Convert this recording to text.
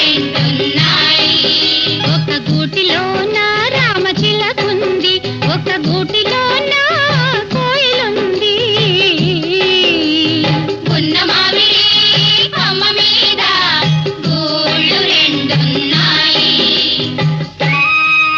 రెండున్నాయి ఒక గూటిలో నా రామచిలకుంది ఒక గూటి